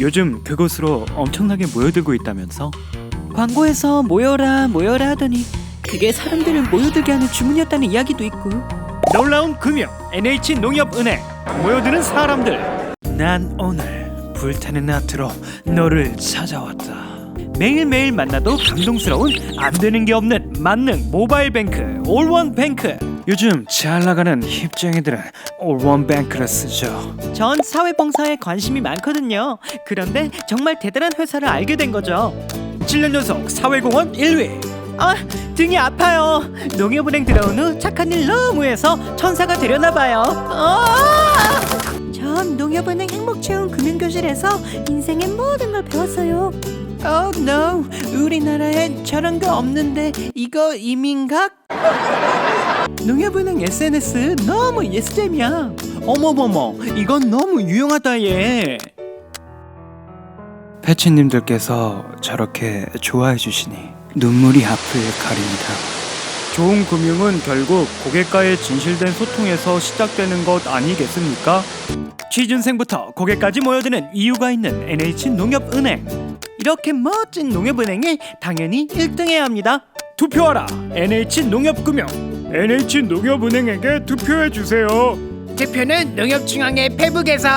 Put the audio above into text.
요즘 그곳으로 엄청나게 모여들고 있다면서? 광고에서 모여라 모여라 하더니 그게 사람들을 모여들게 하는 주문이었다는 이야기도 있고. 놀라운 금융 NH 농협은행 모여드는 사람들. 난 오늘 불타는 아트로 너를 찾아왔다. 매일매일 만나도 감동스러운 안 되는 게 없는 만능 모바일 뱅크 올원 뱅크 요즘 잘 나가는 힙쟁이들은 올원 뱅크를 쓰죠. 전 사회봉사에 관심이 많거든요. 그런데 정말 대단한 회사를 알게 된 거죠. 7년 연속 사회공헌 1위. 아 등이 아파요. 농협은행 들어온 후 착한 일 너무 해서 천사가 되려나 봐요. 아! 전 농협은행 행복체험 금융교실에서 인생의 모든 걸 배웠어요. Oh no. 우리나라엔 저런 거 없는데 이거 이민각? 농협은행 SNS 너무 예스잼이야 어머머머 이건 너무 유용하다 얘 패치님들께서 저렇게 좋아해 주시니 눈물이 앞을 가립니다. 좋은 금융은 결국 고객과의 진실된 소통에서 시작되는 것 아니겠습니까? 취준생부터 고객까지 모여드는 이유가 있는 NH 농협은행. 이렇게 멋진 농협은행이 당연히 1등해야 합니다 투표하라 NH 농협금융. NH 농협은행에게 투표해 주세요. 대표는 농협중앙회 페북에서